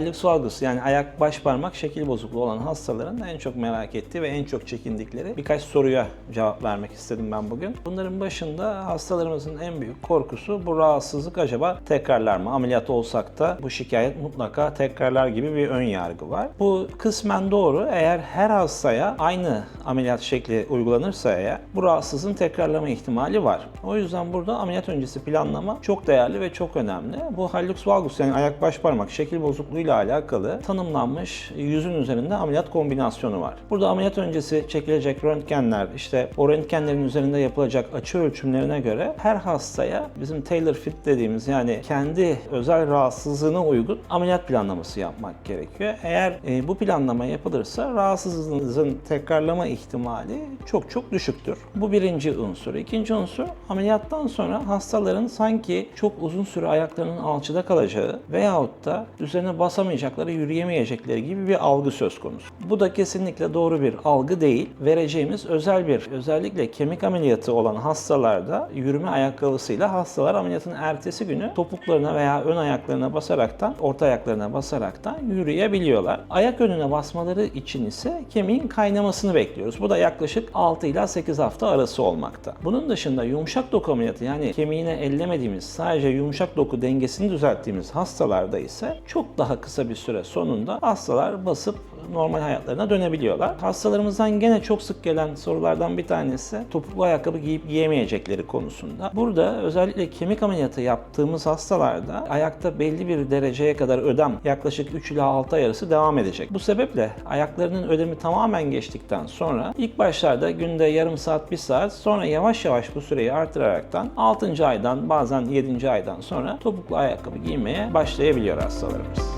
hallux valgus yani ayak baş parmak şekil bozukluğu olan hastaların en çok merak ettiği ve en çok çekindikleri birkaç soruya cevap vermek istedim ben bugün. Bunların başında hastalarımızın en büyük korkusu bu rahatsızlık acaba tekrarlar mı? Ameliyat olsak da bu şikayet mutlaka tekrarlar gibi bir ön yargı var. Bu kısmen doğru. Eğer her hastaya aynı ameliyat şekli uygulanırsa eğer bu rahatsızlığın tekrarlama ihtimali var. O yüzden burada ameliyat öncesi planlama çok değerli ve çok önemli. Bu hallux valgus yani ayak baş parmak şekil bozukluğuyla alakalı tanımlanmış yüzün üzerinde ameliyat kombinasyonu var. Burada ameliyat öncesi çekilecek röntgenler, işte o röntgenlerin üzerinde yapılacak açı ölçümlerine göre her hastaya bizim tailor fit dediğimiz yani kendi özel rahatsızlığına uygun ameliyat planlaması yapmak gerekiyor. Eğer e, bu planlama yapılırsa rahatsızlığınızın tekrarlama ihtimali çok çok düşüktür. Bu birinci unsur. İkinci unsur ameliyattan sonra hastaların sanki çok uzun süre ayaklarının alçıda kalacağı veyahut da üzerine basamayacakları, yürüyemeyecekleri gibi bir algı söz konusu. Bu da kesinlikle doğru bir algı değil. Vereceğimiz özel bir, özellikle kemik ameliyatı olan hastalarda yürüme ayakkabısıyla hastalar ameliyatın ertesi günü topuklarına veya ön ayaklarına basaraktan, orta ayaklarına basaraktan yürüyebiliyorlar. Ayak önüne basmaları için ise kemiğin kaynamasını bekliyoruz. Bu da yaklaşık 6 ila 8 hafta arası olmakta. Bunun dışında yumuşak doku ameliyatı yani kemiğine ellemediğimiz sadece yumuşak doku dengesini düzelttiğimiz hastalarda ise çok daha kısa bir süre sonunda hastalar basıp normal hayatlarına dönebiliyorlar. Hastalarımızdan gene çok sık gelen sorulardan bir tanesi topuklu ayakkabı giyip giyemeyecekleri konusunda. Burada özellikle kemik ameliyatı yaptığımız hastalarda ayakta belli bir dereceye kadar ödem yaklaşık 3 ila 6 ay arası devam edecek. Bu sebeple ayaklarının ödemi tamamen geçtikten sonra ilk başlarda günde yarım saat, bir saat sonra yavaş yavaş bu süreyi artıraraktan 6. aydan bazen 7. aydan sonra topuklu ayakkabı giymeye başlayabiliyor hastalarımız.